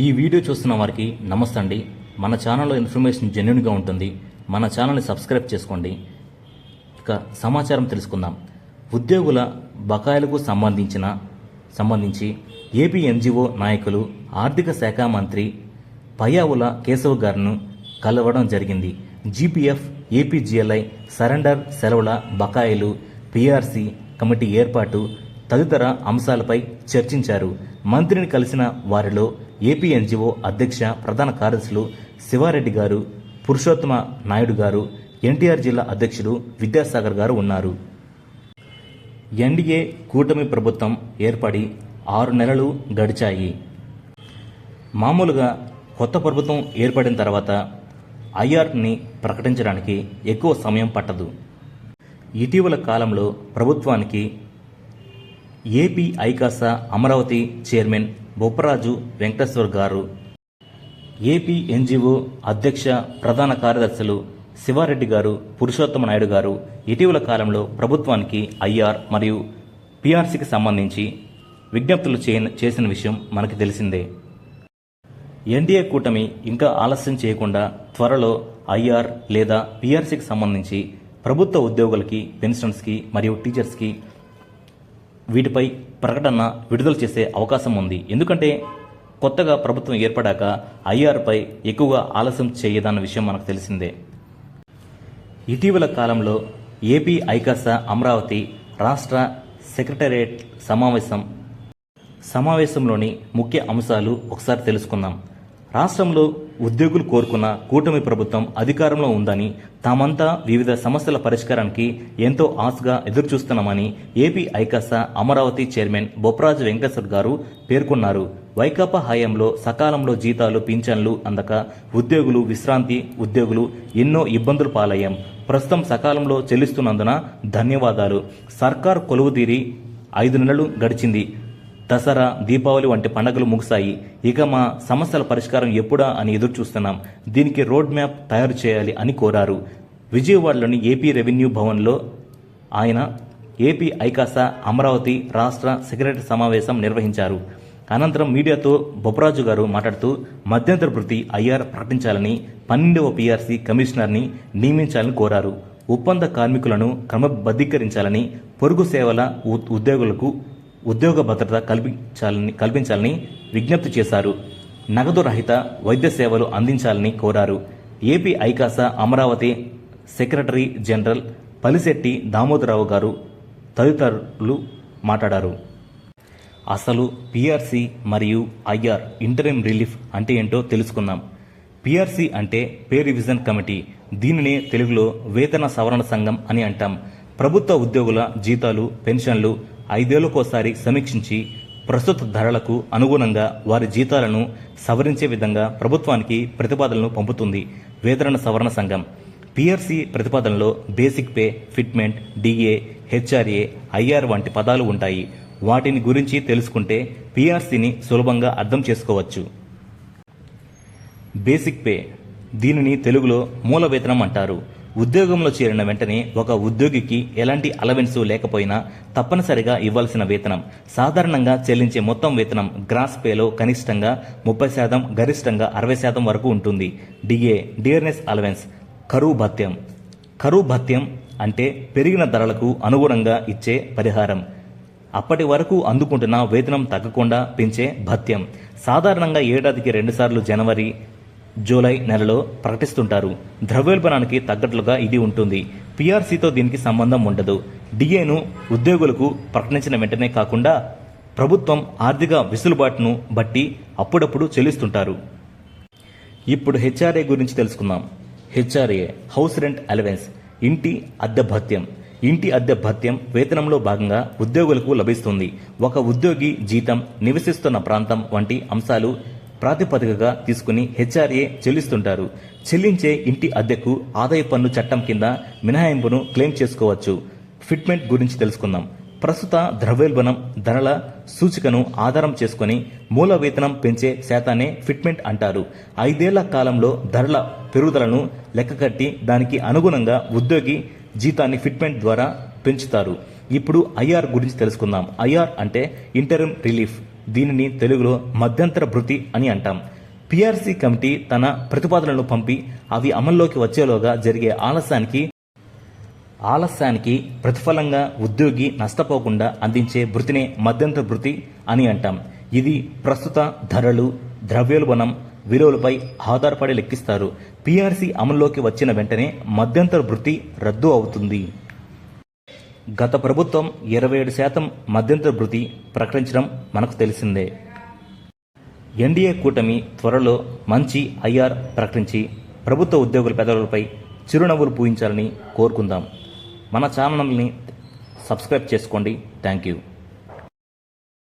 ఈ వీడియో చూస్తున్న వారికి నమస్తే అండి. మన ఛానల్లో ఇన్ఫర్మేషన్ జెన్యున్గా ఉంటుంది. మన ఛానల్ని సబ్స్క్రైబ్ చేసుకోండి. ఇక సమాచారం తెలుసుకుందాం. ఉద్యోగుల బకాయిలకు సంబంధించిన సంబంధించి ఏపీ ఎన్జిఓ నాయకులు ఆర్థిక శాఖ మంత్రి పయావుల కేశవ్ గారిను కలవడం జరిగింది. జీపీఎఫ్ ఏపీజీఎల్ఐ సరెండర్ సెలవుల బకాయిలు పీఆర్సీ కమిటీ ఏర్పాటు తదితర అంశాలపై చర్చించారు. మంత్రిని కలిసిన వారిలో ఏపీ ఎన్జిఓ అధ్యక్ష ప్రధాన కార్యదర్శులు శివారెడ్డి గారు పురుషోత్తమ నాయుడు గారు ఎన్టీఆర్ జిల్లా అధ్యక్షుడు విద్యాసాగర్ గారు ఉన్నారు. ఎన్డీఏ కూటమి ప్రభుత్వం ఏర్పడి ఆరు నెలలు గడిచాయి. మామూలుగా కొత్త ప్రభుత్వం ఏర్పడిన తర్వాత ఐఆర్ని ప్రకటించడానికి ఎక్కువ సమయం పట్టదు. ఇటీవల కాలంలో ప్రభుత్వానికి ఏపీ ఐకాస అమరావతి చైర్మన్ బొప్పరాజు వెంకటేశ్వర్ గారు ఏపీ ఎన్జిఓ అధ్యక్ష ప్రధాన కార్యదర్శులు శివారెడ్డి గారు పురుషోత్తమ నాయుడు గారు ఇటీవల కాలంలో ప్రభుత్వానికి ఐఆర్ మరియు పిఆర్సీకి సంబంధించి విజ్ఞప్తులు చేసిన విషయం మనకి తెలిసిందే. ఎన్డీఏ కూటమి ఇంకా ఆలస్యం చేయకుండా త్వరలో ఐఆర్ లేదా పిఆర్సీకి సంబంధించి ప్రభుత్వ ఉద్యోగులకి పెన్షన్స్కి మరియు టీచర్స్కి వీటిపై ప్రకటన విడుదల చేసే అవకాశం ఉంది. ఎందుకంటే కొత్తగా ప్రభుత్వం ఏర్పడాక ఐఆర్పై ఎక్కువగా ఆలస్యం చేయదన్న విషయం మనకు తెలిసిందే. ఇటీవల కాలంలో ఏపీ ఐకాస అమరావతి రాష్ట్ర సెక్రటరేట్ సమావేశం సమావేశంలోని ముఖ్య అంశాలు ఒకసారి తెలుసుకుందాం. రాష్ట్రంలో ఉద్యోగులు కోరుకున్న కూటమి ప్రభుత్వం అధికారంలో ఉందని తామంతా వివిధ సమస్యల పరిష్కారానికి ఎంతో ఆశగా ఎదురుచూస్తున్నామని ఏపీ ఐకాస అమరావతి చైర్మన్ బొప్పరాజు వెంకటేశ్వర్ గారు పేర్కొన్నారు. వైకాపా హయాంలో సకాలంలో జీతాలు పింఛన్లు అందక ఉద్యోగులు విశ్రాంతి ఉద్యోగులు ఎన్నో ఇబ్బందులు పాలయ్యాం. ప్రస్తుతం సకాలంలో చెల్లిస్తున్నందున ధన్యవాదాలు. సర్కార్ కొలువుదీరి ఐదు నెలలు గడిచింది. దసరా దీపావళి వంటి పండుగలు ముగిశాయి. ఇక మా సమస్యల పరిష్కారం ఎప్పుడా అని ఎదురు చూస్తున్నాం దీనికి రోడ్ మ్యాప్ తయారు చేయాలి అని కోరారు. విజయవాడలోని ఏపీ రెవెన్యూ భవన్లో ఆయన ఏపీ ఐకాసా అమరావతి రాష్ట్ర సెక్రటరీ సమావేశం నిర్వహించారు. అనంతరం మీడియాతో బొప్పరాజు గారు మాట్లాడుతూ మధ్యంతర వృత్తి ఐఆర్ ప్రకటించాలని పన్నెండవ పీఆర్సీ కమిషనర్ని నియమించాలని కోరారు. ఒప్పంద కార్మికులను క్రమబద్ధీకరించాలని పొరుగు సేవల ఉ- ఉద్యోగులకు ఉద్యోగ భద్రత కల్పించాలని కల్పించాలని విజ్ఞప్తి చేశారు. నగదు రహిత వైద్య సేవలు అందించాలని కోరారు. ఏపీ ఐకాస అమరావతి సెక్రటరీ జనరల్ పలిశెట్టి దామోదరరావు గారు తదితరులు మాట్లాడారు. అసలు పిఆర్సీ మరియు ఐఆర్ ఇంటరిమ్ రిలీఫ్ అంటే ఏంటో తెలుసుకుందాం. పిఆర్సీ అంటే పే రివిజన్ కమిటీ. దీనినే తెలుగులో వేతన సవరణ సంఘం అని అంటాం. ప్రభుత్వ ఉద్యోగుల జీతాలు పెన్షన్లు ఐదేళ్ళకోసారి సమీక్షించి ప్రస్తుత ధరలకు అనుగుణంగా వారి జీతాలను సవరించే విధంగా ప్రభుత్వానికి ప్రతిపాదనలు పంపుతుంది వేతన సవరణ సంఘం. PRC ప్రతిపాదనలో basic pay fitment DA HRA IR వంటి పదాలు ఉంటాయి. వాటిని గురించి తెలుసుకుంటే పిఆర్సీని సులభంగా అర్థం చేసుకోవచ్చు. Basic pay. దీనిని తెలుగులో మూల వేతనం అంటారు. ఉద్యోగంలో చేరిన వెంటనే ఒక ఉద్యోగికి ఎలాంటి అలవెన్స్ లేకపోయినా తప్పనిసరిగా ఇవ్వాల్సిన వేతనం. సాధారణంగా చెల్లించే మొత్తం వేతనం గ్రాస్ పేలో కనిష్టంగా ముప్పై శాతం గరిష్టంగా అరవై శాతం వరకు ఉంటుంది. డిఏ డియర్నెస్ అలవెన్స్ కరువు భత్యం. కరువు భత్యం అంటే పెరిగిన ధరలకు అనుగుణంగా ఇచ్చే పరిహారం. అప్పటి వరకు అందుకుంటున్న వేతనం తగ్గకుండా పెంచే భత్యం. సాధారణంగా ఏడాదికి రెండుసార్లు జనవరి జూలై నెలలో ప్రకటిస్తుంటారు. ద్రవ్యోల్బణానికి తగ్గట్లుగా ఇది ఉంటుంది. పీఆర్సీతో దీనికి సంబంధం ఉండదు. డిఏను ఉద్యోగులకు ప్రకటించిన వెంటనే కాకుండా ప్రభుత్వం ఆర్థిక వెసులుబాటును బట్టి అప్పుడప్పుడు చెల్లిస్తుంటారు. ఇప్పుడు హెచ్ఆర్ఏ గురించి తెలుసుకుందాం. హెచ్ఆర్ఏ హౌస్ రెంట్ అలవెన్స్ ఇంటి అద్దె భత్యం. ఇంటి అద్దె భత్యం వేతనంలో భాగంగా ఉద్యోగులకు లభిస్తుంది. ఒక ఉద్యోగి జీతం నివసిస్తున్న ప్రాంతం వంటి అంశాలు ప్రాతిపదికగా తీసుకుని హెచ్ఆర్ఏ చెల్లిస్తుంటారు. చెల్లించే ఇంటి అద్దెకు ఆదాయ పన్ను చట్టం కింద మినహాయింపును క్లెయిమ్ చేసుకోవచ్చు. ఫిట్మెంట్ గురించి తెలుసుకుందాం. ప్రస్తుత ద్రవ్యోల్బణం ధరల సూచికను ఆధారం చేసుకుని మూల వేతనం పెంచే శాతాన్ని ఫిట్మెంట్ అంటారు. ఐదేళ్ళ కాలంలో ధరల పెరుగుదలను లెక్కకట్టి దానికి అనుగుణంగా ఉద్యోగి జీతాన్ని ఫిట్మెంట్ ద్వారా పెంచుతారు. ఇప్పుడు ఐఆర్ గురించి తెలుసుకుందాం. ఐఆర్ అంటే ఇంటరిమ్ రిలీఫ్. దీనిని తెలుగులో మధ్యంతర భృతి అని అంటాం. పిఆర్సీ కమిటీ తన ప్రతిపాదనలు పంపి అవి అమల్లోకి వచ్చేలోగా జరిగే ఆలస్యానికి ఆలస్యానికి ప్రతిఫలంగా ఉద్యోగి నష్టపోకుండా అందించే భృతినే మధ్యంతర భృతి అని అంటాం. ఇది ప్రస్తుత ధరలు ద్రవ్యోల్బణం విలువలపై ఆధారపడి లెక్కిస్తారు. పిఆర్సీ అమల్లోకి వచ్చిన వెంటనే మధ్యంతర భృతి రద్దు అవుతుంది. గత ప్రభుత్వం ఇరవై ఏడు శాతం మధ్యంతర భృతి ప్రకటించడం మనకు తెలిసిందే. ఎన్డీఏ కూటమి త్వరలో మంచి ఐఆర్ ప్రకటించి ప్రభుత్వ ఉద్యోగుల పెదవులపై చిరునవ్వులు పూయించాలని కోరుకుందాం. మన ఛానల్ని సబ్స్క్రైబ్ చేసుకోండి. Thank you.